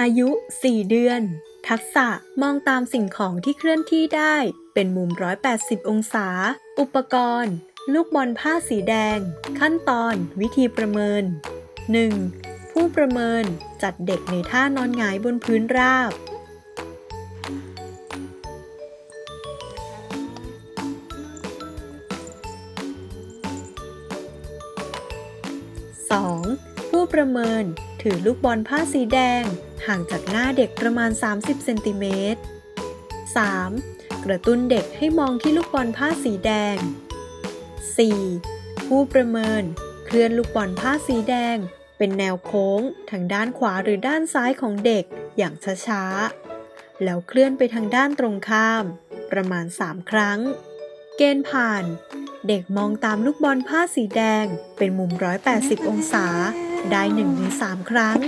อายุ 4 เดือน ทักษะมองตามสิ่งของที่เคลื่อนที่ได้ เป็นมุม 180 องศา อุปกรณ์ ลูกบอลผ้าสีแดง ขั้นตอน วิธีประเมิน 1. ผู้ประเมินจัดเด็กในท่านอนหงายบนพื้นราบ 2. ผู้ประเมิน ถือลูกบอลผ้าสีแดง ห่างจากหน้าเด็กประมาณ 30 เซนติเมตร 3. กระตุ้นเด็กให้มองที่ลูกบอลผ้าสีแดง 4. ผู้ประเมิน เคลื่อนลูกบอลผ้าสีแดง เป็นแนวโค้ง ทางด้านขวาหรือด้านซ้ายของเด็กอย่างช้าๆ แล้วเคลื่อนไปทางด้านตรงข้าม ประมาณ 3 ครั้ง เกณฑ์ผ่าน เด็กมองตามลูกบอลผ้าสีแดง เป็นมุม 180 องศา ได้1ใน3ครั้ง